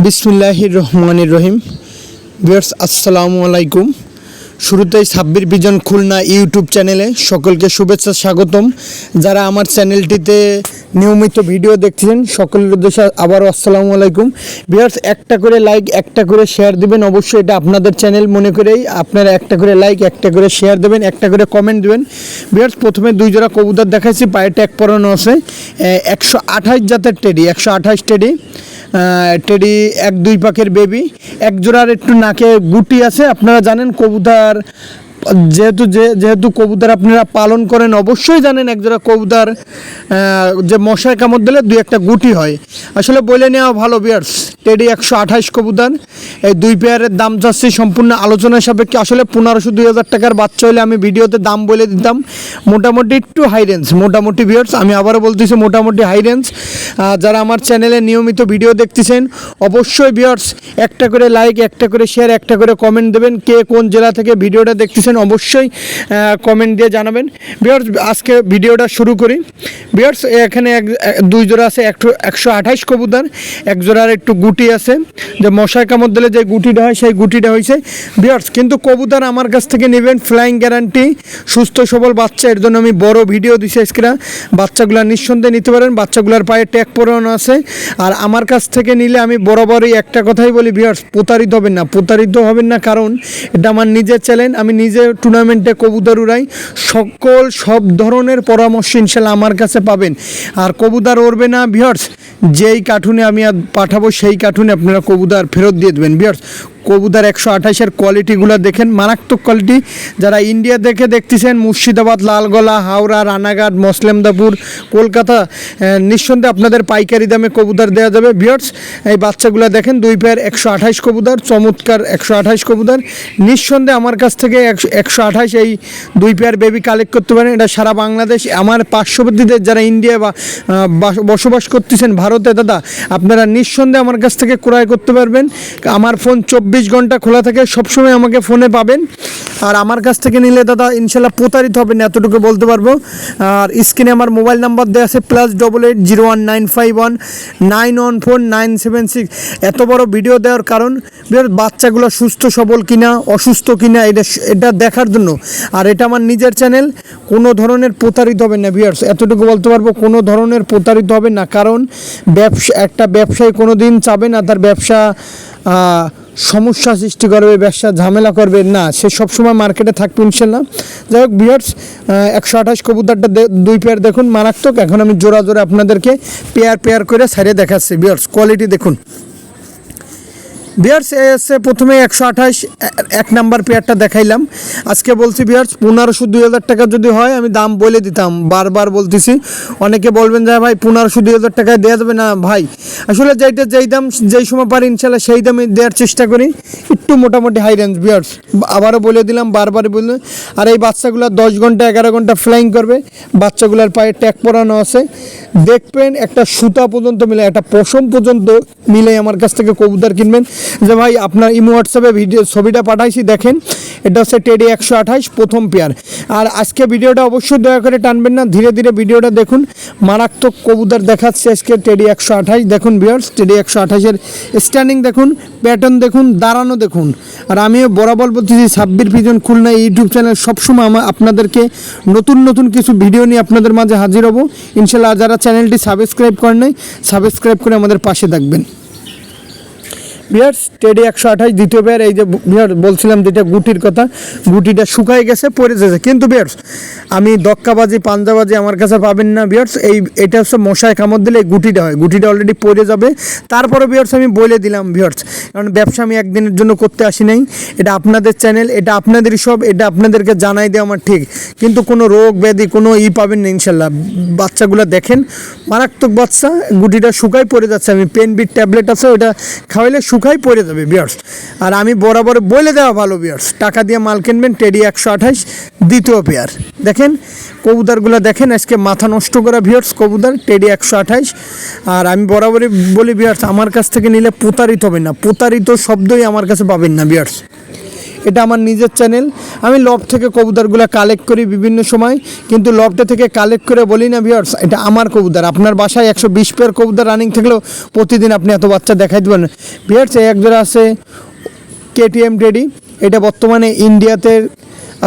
বিসমুল্লাহির রহমানির রহিম। ভিউয়ার্স, আসসালামু আলাইকুম। শুরুতেই সাব্বির বিজন খুলনা ইউটিউব চ্যানেলে সকলকে শুভেচ্ছা স্বাগতম। যারা আমার চ্যানেলটিতে নিয়মিত ভিডিও দেখছেন, সকলের উদ্দেশ্যে আবারও আসসালামু আলাইকুম। ভিউয়ার্স, একটা করে লাইক, একটা করে শেয়ার দিবেন। অবশ্যই এটা আপনাদের চ্যানেল মনে করেই আপনারা একটা করে লাইক, একটা করে শেয়ার দেবেন, একটা করে কমেন্ট দেবেন। ভিউয়ার্স, প্রথমে দুই জোড়া কবুতর দেখাচ্ছি পায়ে ট্যাগ পরানো আছে। একশো আঠাশ জাতের টেডি, একশো আঠাশ টেডি। টেডি এক দুই পাকের বেবি এক জোড়ার একটু নাকে গুটি আছে আপনারা জানেন কবুতর যেহেতু যে যেহেতু কবুতর আপনারা পালন করেন, অবশ্যই জানেন এক জোড়া কবুতর যে মশায় কামড় দিলে দুই একটা গুটি হয়। আসলে বলে নেওয়া ভালো বিয়ার্স টেডি একশো আঠাশ কবুতর, এই দুই পেয়ারের দাম চাচ্ছি সম্পূর্ণ আলোচনা সাপেক্ষে। আসলে পনেরোশো দুই হাজার টাকার বাচ্চা হলে আমি ভিডিওতে দাম বলে দিতাম। মোটামুটি একটু হাই রেঞ্জ মোটামুটি ভিউয়ার্স আমি আবারও বলতেছি মোটামুটি হাই রেঞ্জ যারা আমার চ্যানেলে নিয়মিত ভিডিও দেখতেছেন, অবশ্যই ভিউয়ার্স একটা করে লাইক একটা করে শেয়ার একটা করে কমেন্ট দেবেন, কে কোন জেলা থেকে ভিডিওটা দেখতেছেন। অবশ্যই কমেন্ট দিয়ে জানাবেন। ভিউয়ার্স আজকে ভিডিওটা শুরু করি। ভিউয়ার্স এখানে এক দুই জোড়া আছে একশো একশো আঠাশ কবুতর, এক জোড়ার একটু গুটি আছে। যে মশায় কামড় দিলে যে গুটিটা হয়, সেই গুটিটা হয়েছে। ভিউয়ার্স কিন্তু কবুতর আমার কাছ থেকে নেবেন ফ্লাইং গ্যারান্টি সুস্থ, সবল বাচ্চা, এর জন্য আমি বড় ভিডিও দিছি আজকে। বাচ্চাগুলা নিঃসন্দেহে নিতে পারেন, বাচ্চাগুলার পায়ে ট্যাগ পরানো আছে। আর আমার কাছ থেকে নিলে আমি বরাবরই একটা কথাই বলি ভিউয়ার্স প্রতারিত হবেন না। প্রতারিত হবেন না কারণ, এটা আমার নিজের চ্যালেঞ্জ আমি নিজে টুর্নামেন্টে কবুদার উড়াই সকল সব ধরনের পরামর্শ ইনশাল্লাহ আমার কাছে পাবেন। আর কবুদার উড়বে না বিহর্স যেই কার্টুনে আমি পাঠাবো, সেই কার্টুনে আপনারা কবুদার ফেরত দিয়ে দেবেন। ভিউয়ার্স কবুতর একশো আঠাশের কোয়ালিটিগুলো দেখেন। মারাত্মক কোয়ালিটি যারা ইন্ডিয়া দেখে দেখতেছেন, মুর্শিদাবাদ, লালগোলা, হাওড়া, রানাঘাট, মসলেমদাপুর, কলকাতা নিঃসন্দেহে আপনাদের পাইকারি দামে কবুদার দেওয়া যাবে। ভিওর্স এই বাচ্চাগুলো দেখেন, দুই পেয়ার একশো আঠাশ কবুদার চমৎকার একশো আঠাশ কবুদার নিঃসন্দেহে আমার কাছ থেকে একশো আঠাশ এই দুই পেয়ার বেবি কালেক্ট করতে পারেন। এটা সারা বাংলাদেশ। আমার পার্শ্ববর্তীদের যারা ইন্ডিয়া বা বাস- বসবাস করতেছেন, ভারতে, দাদা, আপনারা নিঃসন্দেহে আমার কাছ থেকে ক্রয় করতে পারবেন। আমার ফোন চব্বিশ ঘণ্টা খোলা থাকে, সবসময় আমাকে ফোনে পাবেন। আর আমার কাছ থেকে নিলে দাদা, ইনশাল্লাহ প্রতারিত হবেন এতটুকু বলতে পারব। আর স্ক্রিনে আমার মোবাইল নাম্বার দেওয়া আছে plus double eight zero one nine five one nine one four nine seven six এত বড় ভিডিও দেওয়ার কারণ বাচ্চাগুলো সুস্থ, সবল কিনা, অসুস্থ কিনা, এটা এটা দেখার জন্য। আর এটা আমার নিজের চ্যানেল কোনো ধরনের প্রতারিত হবে না ভিউয়ার্স এতটুকু বলতে পারব, কোনো ধরনের প্রতারিত হবে না, কারণ ব্যবসা একটা ব্যবসায়ী কোনো দিন চাবে না, তার ব্যবসা সমস্যা সৃষ্টি করবে, ব্যবসা ঝামেলা করবে, না, সে সবসময় মার্কেটে থাকবে ইনশাল্লাহ। যাই হোক বিয়ার্স একশো আঠাশ কবুতরটা দুই পেয়ার দেখুন, মারাত্মক। এখন আমি জোড়া জোড়া আপনাদেরকে পেয়ার পেয়ার করে সারিয়ে দেখাচ্ছি। বিয়ার্স কোয়ালিটি দেখুন। বিয়ার্স এসে প্রথমে একশো আঠাশ এক নাম্বার পেয়ারটা দেখাইলাম। আজকে বলছি বিয়ার্স পনেরোশো দুই হাজার টাকা যদি হয়, আমি দাম বলে দিতাম। বারবার বলতেছি। অনেকে বলবেন যে ভাই, পনেরোশো দুই হাজার টাকায় দেওয়া যাবে? না ভাই, আসলে যেইটা, যেই দাম, যেই সময় পারি, ইনশাল্লাহ সেই দামে দেওয়ার চেষ্টা করি। একটু মোটামুটি হাই রেঞ্জ বিয়ার্স আবারও বলে দিলাম বারবার বললাম আর এই বাচ্চাগুলো দশ ঘণ্টা, এগারো ঘণ্টা ফ্লাইং করবে। বাচ্চাগুলোর পায়ে ট্যাগ পরানো আছে। দেখবেন একটা সুতা পর্যন্ত মিলে, একটা পশম পর্যন্ত মিলে আমার কাছ থেকে কবুতর কিনবেন। যে ভাই, আপনার ইমো হোয়াটসঅ্যাপে ভিডিও, ছবিটা পাঠাইছি, দেখেন। এটা হচ্ছে টেডি একশো আঠাশ, প্রথম পেয়ার। আর আজকে ভিডিওটা অবশ্যই দয়া করে টানবেন না, ধীরে ধীরে ভিডিওটা দেখুন। মারাত্মক কবুতর দেখাচ্ছে আজকে টেডি একশো আঠাশ। দেখুন বিয়ার্স টেডি একশো আঠাশের স্ট্যান্ডিং দেখুন প্যাটার্ন দেখুন, দাঁড়ানো দেখুন। আর আমিও বরাবর বলতেছি Sabbir pigeon Khulna YouTube channel সবসময় আমার আপনাদেরকে নতুন নতুন কিছু ভিডিও নিয়ে আপনাদের মাঝে হাজির হব। ইনশাল্লাহ যারা চ্যানেলটি সাবস্ক্রাইব করেন নাই সাবস্ক্রাইব করে আমাদের পাশে থাকবেন। বিয়ার্স টেডি একশো আঠাশ, দ্বিতীয় বিয়ার এই যে বিয়ার বলছিলাম যেটা গুটির কথা, গুটিটা শুকায় গেছে, পড়ে গেছে। কিন্তু বিয়ার্স আমি দক্কাবাজি, পাঞ্জাবাজি আমার কাছে পাবেন না বিয়ার্স এই, এটা হচ্ছে মশায় কামড় দিলে এই গুটিটা হয়। গুটিটা অলরেডি পড়ে যাবে। তারপরে বিয়ার্স আমি বলে দিলাম বিয়ার্স কারণ ব্যবসা আমি একদিনের জন্য করতে আসি নাই। এটা আপনাদের চ্যানেল এটা আপনাদেরই সব, এটা আপনাদেরকে জানাই দেওয়া আমার ঠিক। কিন্তু কোনো রোগ ব্যাধি, কোনো ই পাবেন না, ইনশাল্লাহ। বাচ্চাগুলো দেখেন, মারাত্মক বাচ্চা, গুটিটা শুকাই পড়ে যাচ্ছে। আমি পেন বিট ট্যাবলেট আছে ওটা খাওয়াইলে শুকাই পড়ে যাবে বিয়ার্স। আর আমি বরাবর বলে দেওয়া ভালো বিয়ার্স। টাকা দিয়ে মাল কিনবেন, টেডি একশো আঠাইশ, দ্বিতীয় পেয়ার। দেখেন, কবুতারগুলো দেখেন, আজকে মাথা নষ্ট করা ভিয়ার্স কবুদার টেডি একশো আঠাইশ। আর আমি বরাবরই বলি বিয়ার্স, আমার কাছ থেকে নিলে প্রতারিত হবেন না। প্রতারিত শব্দই আমার কাছে পাবেন না বিয়ার্স। এটা আমার নিজের চ্যানেল আমি লভ থেকে কবুতরগুলো কালেক্ট করি বিভিন্ন সময়, কিন্তু লভটা থেকে কালেক্ট করে বলি না ভিওর্স এটা আমার কবুতর। আপনার বাসায় একশো বিশ পেয়ার কবুতর রানিং থাকলেও প্রতিদিন আপনি এত বাচ্চা দেখাই দেবেন ভিওর্স এই একজোড়া আছে কেটিএম টেডি এটা বর্তমানে ইন্ডিয়াতে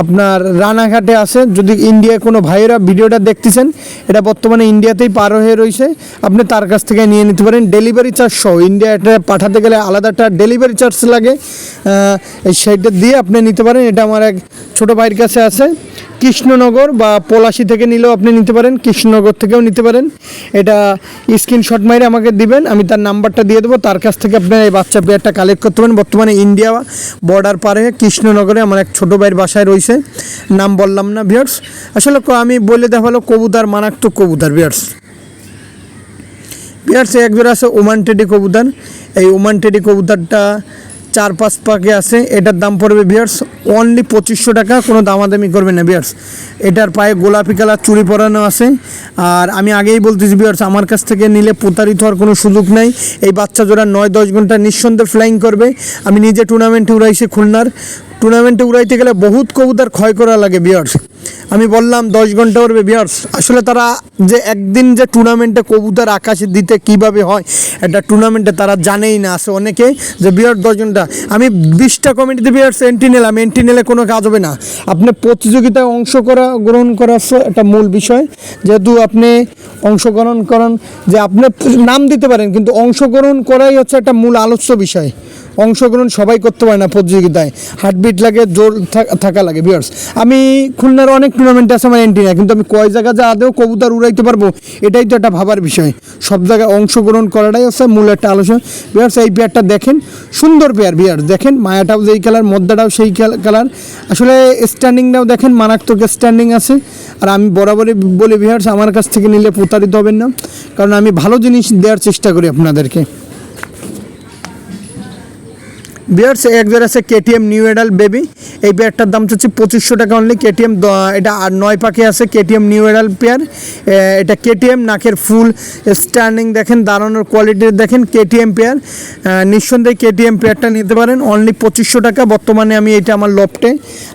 আপনার রানাঘাটে আছে। যদি ইন্ডিয়ার কোনো ভাইয়েরা ভিডিওটা দেখতেছেন, এটা বর্তমানে ইন্ডিয়াতেই পার হয়ে রয়েছে। আপনি তার কাছ থেকে নিয়ে নিতে পারেন। ডেলিভারি চার্জ সহ ইন্ডিয়াটা পাঠাতে গেলে আলাদা একটা ডেলিভারি চার্জ লাগে। সেইটা দিয়ে আপনি নিতে পারেন। এটা আমার এক ছোটো ভাইয়ের কাছে আছে। কৃষ্ণনগর বা পলাশি থেকে নিলেও আপনি নিতে পারেন, কৃষ্ণনগর থেকেও নিতে পারেন। এটা স্ক্রিনশট মাইরে আমাকে দিবেন, আমি তার নাম্বারটা দিয়ে দেবো। তার কাছ থেকে আপনার এই বাচ্চা পেয়ারটা কালেক্ট করতে পারেন। বর্তমানে ইন্ডিয়া বর্ডার পারে, কৃষ্ণনগরে আমার এক ছোটো ভাইয়ের বাসায় রয়েছে। নাম বললাম না ভিয়ার্স আসলে আমি বলে দেওয়া হলো কবুতার মানাক্ত কবুতার ভিয়ার্স বিয়ার্স এক জোড়া আছে ওমান টেডি কবুতর। এই ওমান টেডি কবুতরটা চার পাঁচ পাকে আছে, এটার দাম পড়বে বিয়ার্স অনলি পঁচিশশো টাকা, কোনো দামাদামি করবে না বিয়ার্স এটার পায়ে গোলাপি কালার চুড়ি পরানো আছে। আর আমি আগেই বলতেছি বিয়ার্স আমার কাছ থেকে নিলে প্রতারিত হওয়ার কোনো সুযোগ নাই। এই বাচ্চা জোড়া নয় দশ ঘণ্টা নিঃসন্দেহে ফ্লাইং করবে। আমি নিজে টুর্নামেন্টে উড়াইছি খুলনার। টুর্নামেন্টে উড়াইতে গেলে বহুত কবুতর ক্ষয় করা লাগে বিয়ার্স আমি বললাম দশ ঘণ্টা উড়বে বিয়ার্স আসলে তারা যে একদিন যে টুর্নামেন্টে কবুতর আকাশে দিতে কীভাবে হয়, একটা টুর্নামেন্টে তারা জানেই না। আসে অনেকে যে বিয়ার্স দশ ঘণ্টা। আমি বিশটা কমিটিতে বিয়ার্স এন্ট্রি নিলাম। এন্ট্রি নিলে কোনো কাজ হবে না। আপনি প্রতিযোগিতায় অংশ করা গ্রহণ করা একটা মূল বিষয়। যেহেতু আপনি অংশগ্রহণ করেন, যে আপনি নাম দিতে পারেন, কিন্তু অংশগ্রহণ করাই হচ্ছে একটা মূল আলোচ্য বিষয়। অংশগ্রহণ সবাই করতে পারে না প্রতিযোগিতায়। হার্টবিট লাগে, জোর থাক- লাগে বিয়ার্স আমি খুলনার অনেক টুর্নামেন্ট আছে আমার এন্ট্রি না কিন্তু আমি কয় জায়গা যা আদেও কবুতর উড়াইতে পারব, এটাই তো একটা ভাবার বিষয়। সব জায়গায় অংশগ্রহণ করাটাই হচ্ছে মূল একটা আলোচনা। বিয়ার্স এই পেয়ারটা দেখেন, সুন্দর পেয়ার বিয়ার দেখেন, মায়াটাও যেই কালার মদ্দাটাও সেই কালার আসলে স্ট্যান্ডিংটাও দেখেন, মারাত্মক স্ট্যান্ডিং আছে। আর আমি বরাবরই বলি বিহার্স আমার কাছ থেকে নিলে প্রতারিত হবেন না। কারণ আমি ভালো জিনিস দেওয়ার চেষ্টা করি আপনাদেরকে। বিয়ার্স, এক জোড়া আছে কেটিএম নিউ এডাল বেবি এই পেয়ারটার দাম হচ্ছে পঁচিশশো টাকা অনলি কেটিএম এটা আর নয় পাখি আছে কেটিএম নিউ এডাল পেয়ার এটা কেটিএম নাকের ফুল স্ট্যান্ডিং দেখেন, দাঁড়ানোর কোয়ালিটির দেখেন কেটিএম পেয়ার নিঃসন্দেহে কেটিএম পেয়ারটা নিতে পারেন অনলি পঁচিশশো টাকা। বর্তমানে আমি এটা আমার লফটে,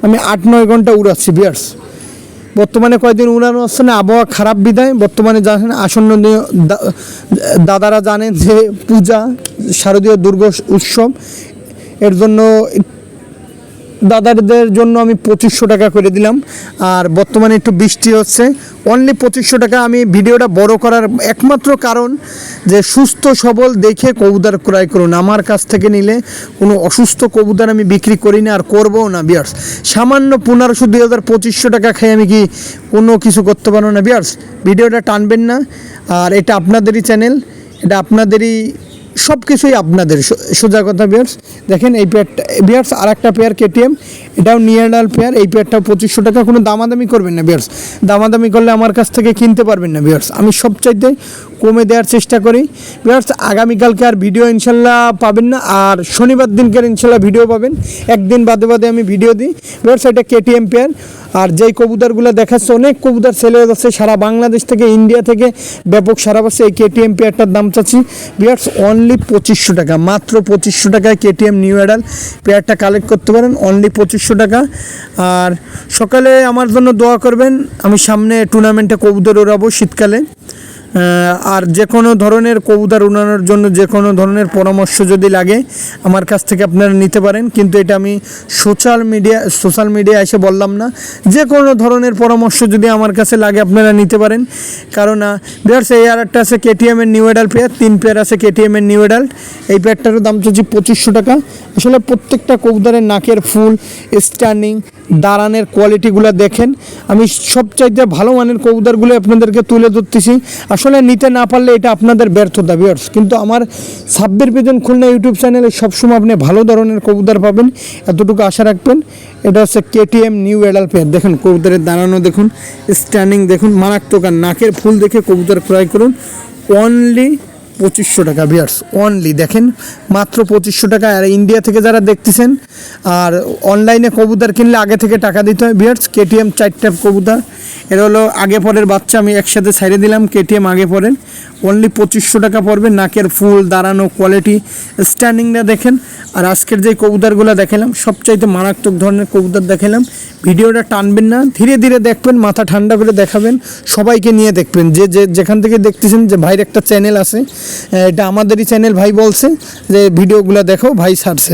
আমি আট নয় ঘণ্টা উড়াচ্ছি, বিয়ার্স। বর্তমানে কয়েকদিন উড়ানো আসছে না, আবহাওয়া খারাপ বিদায় বর্তমানে জানেন, আসন্ন দাদারা জানেন যে পূজা, শারদীয় দুর্গ উৎসব এর জন্য দাদাদের জন্য আমি পঁচিশশো টাকা করে দিলাম। আর বর্তমানে একটু বৃষ্টি হচ্ছে। অনলি পঁচিশশো টাকা আমি ভিডিওটা বড় করার একমাত্র কারণ যে সুস্থ, সবল দেখে কবুতর ক্রয় করুন। আমার কাছ থেকে নিলে কোনো অসুস্থ কবুতর আমি বিক্রি করি না আর করবও না, বিয়ার্স। সামান্য পনেরোশো দুই হাজার পঁচিশশো টাকা খেয়ে আমি কি কোনো কিছু করতে পারব না, বিয়ার্স। ভিডিওটা টানবেন না। আর এটা আপনাদেরই চ্যানেল এটা আপনাদেরই সব কিছুই আপনাদের সোজা কথা বিয়ার্স দেখেন এই পেয়ারটা বিয়ার্স আর একটা পেয়ার কেটিএম এটাও নিয়ারডাল পেয়ার এই পেয়ারটাও পঁচিশশো টাকা। কোনো দামাদামি করবেন না বিয়ার্স দামাদামি করলে আমার কাছ থেকে কিনতে পারবেন না বিয়ার্স আমি সবচাইতে কমে দেওয়ার চেষ্টা করি। বিয়ার্স আগামীকালকে আর ভিডিও ইনশাল্লাহ পাবেন না। আর শনিবার দিনকার ইনশাল্লাহ ভিডিও পাবেন। একদিন বাদে বাদে আমি ভিডিও দিই। বিয়ার্স এটা কেটিএম পেয়ার আর যেই কবুতরগুলো দেখাচ্ছে, অনেক কবুতর সেল হয়ে যাচ্ছে সারা বাংলাদেশ থেকে ইন্ডিয়া থেকে। ব্যাপক সারা পাচ্ছে এই কেটিএম পেয়ারটার দাম চাচ্ছি। বিয়ার্স অনলি পঁচিশশো টাকা, মাত্র পঁচিশশো টাকায় কেটিএম নিউ অ্যাডাল পেয়ারটা কালেক্ট করতে পারেন অনলি পঁচিশশো টাকা। আর সকালে আমার জন্য দোয়া করবেন, আমি সামনে টুর্নামেন্টে কবুতর ওড়াবো শীতকালে। আর যে কোনো ধরনের কবুতর উড়ানোর জন্য যে কোনো ধরনের পরামর্শ যদি লাগে, আমার কাছ থেকে আপনারা নিতে পারেন। কিন্তু এটা আমি সোশ্যাল মিডিয়া সোশ্যাল মিডিয়ায় এসে বললাম না। যে কোনো ধরনের পরামর্শ যদি আমার কাছে লাগে, আপনারা নিতে পারেন। কারণ বিহার্স এই আর একটা আছে কেটিএম এর নিউ এডাল পেয়ার তিন পেয়ার আছে কেটিএম এর নিউ এডাল এই পেয়ারটারও দাম চাচ্ছি পঁচিশশো টাকা। আসলে প্রত্যেকটা কবুতরের নাকের ফুল স্ট্যান্ডিং দাঁড়ানের কোয়ালিটিগুলো দেখেন। আমি সবচাইতে ভালো মানের কবুতরগুলো আপনাদেরকে তুলে ধরতেছি। আসলে নিতে না পারলে এটা আপনাদের ব্যর্থতা বিয়ার্স কিন্তু আমার সাব্বির পেজন খুলনা ইউটিউব চ্যানেলে সবসময় আপনি ভালো ধরনের কবুতর পাবেন। এতটুকু আশা রাখবেন। এটা হচ্ছে কেটিএম নিউ এডাল পেয়ার। দেখেন কবুতরের দাঁড়ানো দেখুন স্ট্যান্ডিং দেখুন, মারাত্মক আর নাকের ফুল দেখে কবুতর ক্রয় করুন। অনলি পঁচিশশো টাকা বিয়ার্স অনলি দেখেন, মাত্র পঁচিশশো টাকা। আর ইন্ডিয়া থেকে যারা দেখতেছেন, আর অনলাইনে কবুতর কিনলে আগে থেকে টাকা দিতে হয়। বিয়ার্স কেটিএম চারটে কবুতর। এটা হলো আগে পরের বাচ্চা। আমি একসাথে ছাইড়ে দিলাম কেটিএম আগে পরের। অনলি পঁচিশশো টাকা পড়বে, নাকের ফুল, দাঁড়ানো কোয়ালিটি স্ট্যান্ডিংটা দেখেন। আর আজকের যে কবুতরগুলো দেখালাম, সবচাইতে মারাত্মক ধরনের কবুতর দেখালাম। ভিডিওটা টানবেন না, ধীরে ধীরে দেখবেন, মাথা ঠান্ডা করে দেখাবেন, সবাইকে নিয়ে দেখবেন। যে যে, যেখান থেকে দেখতেছেন যে ভাইয়ের একটা চ্যানেল আছে এটা আমাদেরই চ্যানেল ভাই বলছে যে, ভিডিওগুলো দেখো, ভাই ছাড়ছে।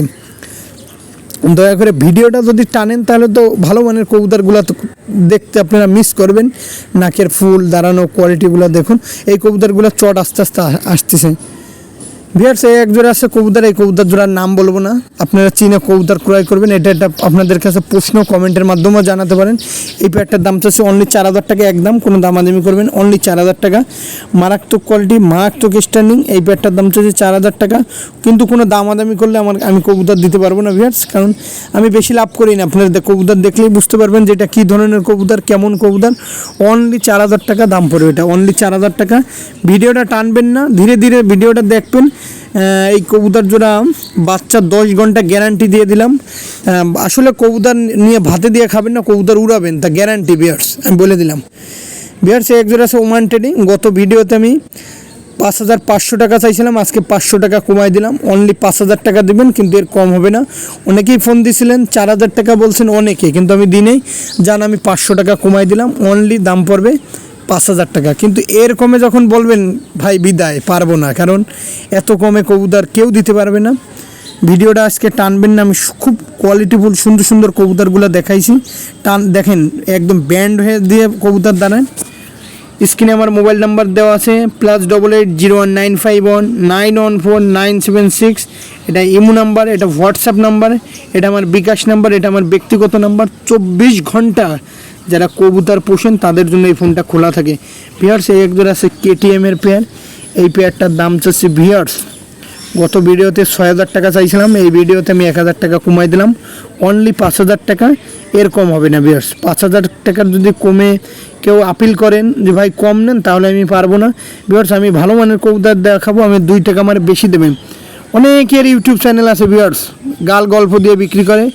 দয়া করে ভিডিওটা যদি টানেন, তাহলে তো ভালো মানের কবুতরগুলো দেখতে আপনারা মিস করবেন। নাকের ফুল, দাঁড়ানো কোয়ালিটিগুলো দেখুন। এই কবুতরগুলো চট আস্তে আস্তে আসতেছে। বিহার সে এক জোড়া আছে কবুতর, এই কবুতর জোড়ার নাম বলব না। আপনারা চীনে কবুতর ক্রয় করবেন, এটা একটা আপনাদের কাছে প্রশ্ন কমেন্টের মাধ্যমেও জানাতে পারেন। এই প্যাডটার দাম চাচ্ছে অনলি চার হাজার টাকা একদম, কোনো দামাদামি করবেন অনলি চার হাজার টাকা। মারাত্মক কোয়ালিটি মারাত্মক স্ট্যান্ডিং এই প্যাডটার দাম চাচ্ছে চার হাজার টাকা। কিন্তু কোনো দামাদামি করলে আমার আমি কবুতর দিতে পারব না ভিয়ার্স কারণ আমি বেশি লাভ করি না। আপনার কবুতর দেখলেই বুঝতে পারবেন যে এটা কী ধরনের কবুতর, কেমন কবুতর। অনলি চার হাজার টাকা দাম পড়বে এটা অনলি চার হাজার টাকা। ভিডিওটা টানবেন না, ধীরে ধীরে ভিডিওটা দেখবেন। এই কবুতর জোড়া বাচ্চা দশ ঘণ্টা গ্যারান্টি দিয়ে দিলাম। আসলে কবুতর নিয়ে ভাতে দিয়ে খাবেন না, কবুতর উড়াবেন, তা গ্যারান্টি বিয়ার্স আমি বলে দিলাম। বিয়ার্স এক জোড়া আছে ওমান ট্রেডিং গত ভিডিওতে আমি পাঁচ হাজার পাঁচশো টাকা চাইছিলাম, আজকে পাঁচশো টাকা কমাই দিলাম। অনলি পাঁচ হাজার টাকা দেবেন, কিন্তু এর কম হবে না। অনেকেই ফোন দিয়েছিলেন চার হাজার টাকা বলছেন অনেকে, কিন্তু আমি দিনেই জান আমি পাঁচশো টাকা কমাই দিলাম। অনলি দাম পড়বে পাঁচ হাজার টাকা। কিন্তু এর কমে যখন বলবেন, ভাই, বিদায়, পারব না। কারণ এত কমে কবুতর কেউ দিতে পারবে না। ভিডিওটা আজকে টানবেন না, আমি খুব কোয়ালিটিফুল সুন্দর সুন্দর কবুতরগুলো দেখাইছি। টান, দেখেন, একদম ব্যান্ড হয়ে দিয়ে কবুতর দাঁড়ায়। স্ক্রিনে আমার মোবাইল নাম্বার দেওয়া আছে plus double eight zero one nine five one nine one four nine seven six এটা ইমো নাম্বার, এটা হোয়াটসঅ্যাপ নাম্বার, এটা আমার বিকাশ নাম্বার, এটা আমার ব্যক্তিগত নাম্বার। চব্বিশ ঘণ্টা যারা কবুতর পোষেন, তাদের জন্য এই ফোনটা খোলা থাকে। ভিয়ার্স এই একজন আছে কেটিএমের পেয়ার এই পেয়ারটার দাম চাচ্ছে ভিয়ার্স গত ভিডিওতে ছয় হাজার টাকা চাইছিলাম, এই ভিডিওতে আমি এক হাজার টাকা কমাই দিলাম। অনলি পাঁচ হাজার টাকা, এর কম হবে না বিয়ার্স পাঁচ হাজার টাকার যদি কমে কেউ আপিল করেন যে, ভাই, কম নেন, তাহলে আমি পারব না। বিয়ার্স আমি ভালো মানের কবুতর দেখাবো, আমি দুই টাকা আমার বেশি দেবেন। অনেকের ইউটিউব চ্যানেল আছে বিয়ার্স গাল গল্প দিয়ে বিক্রি করে।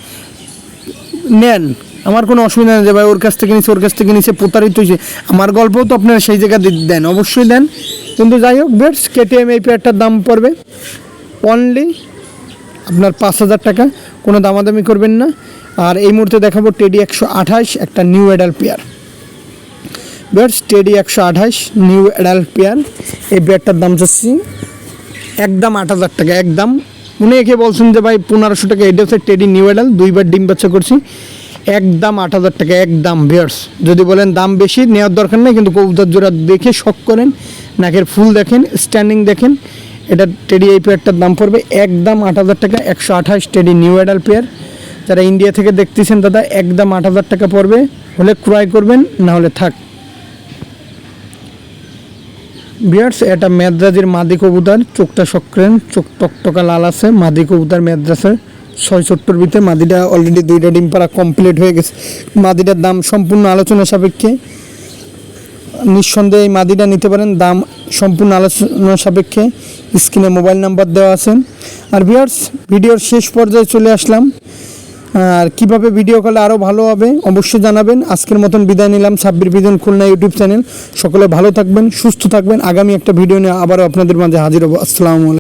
নেন আমার কোনো অসুবিধা নেই যে ভাই ওর কাছ থেকে নিচ্ছে ওর কাছ থেকে নিচ্ছে প্রতারিত হয়েছে। আমার গল্পও তো আপনারা সেই জায়গায় দেন, অবশ্যই দেন। কিন্তু যাই হোক বেটস কেটিএম এই পেয়ারটার দাম পড়বে অনলি আপনার পাঁচ হাজার টাকা। কোনো দামাদামি করবেন না। আর এই মুহূর্তে দেখাবো টেডি একশো আঠাশ, একটা নিউ অ্যাডাল পেয়ার বেটস টেডি একশো আঠাশ নিউ অ্যাডাল পেয়ার এই পেয়ারটার দাম চাচ্ছি একদম আট হাজার টাকা, একদম। উনি একে বলছেন যে ভাই পনেরোশো টাকা, এটা হচ্ছে টেডি নিউ অ্যাডাল দুইবার ডিম বাচ্চা করছি। একদম আট হাজার টাকা একদম বিয়ার্স। যদি বলেন দাম বেশি, নেওয়ার দরকার নেই, কিন্তু কবুতর জোড়া দেখে শখ করেন, নাকের ফুল দেখেন স্ট্যান্ডিং দেখেন, এটা টেডি এই পেয়ারটার দাম পড়বে একদম আট হাজার টাকা, একশো আঠাশ টেডি নিউ অ্যাডাল পেয়ার যারা ইন্ডিয়া থেকে দেখতেছেন দাদা একদম আট হাজার টাকা পড়বে। হলে ক্রয় করবেন, না হলে থাক। বিয়ার্স, এটা মেদ্রাজির মাদি কবুতর, চোখটা সক্রেন চোখ টকটকা লাল আছে, মাদি কবুতর মেদ্রাসের। ছয় সত্তর ভিতরে মাদিটা অলরেডি দুইটা ডিম পাড়া কমপ্লিট হয়ে গেছে। মাদিটার দাম সম্পূর্ণ আলোচনা সাপেক্ষে। নিঃসন্দেহে এই মাদিটা নিতে পারেন, দাম সম্পূর্ণ আলোচনা সাপেক্ষে। স্ক্রিনে মোবাইল নাম্বার দেওয়া আছে। আর ভিউয়ার্স ভিডিওর শেষ পর্যায়ে চলে আসলাম। আর কীভাবে ভিডিও কলে আরও ভালো হবে অবশ্যই জানাবেন। আজকের মতন বিদায় নিলাম সাব্বির বিজন খুলনা ইউটিউব চ্যানেল। সকলে ভালো থাকবেন, সুস্থ থাকবেন। আগামী একটা ভিডিও নিয়ে আবারও আপনাদের মাঝে হাজির হব। আসসালামু আলাইকুম।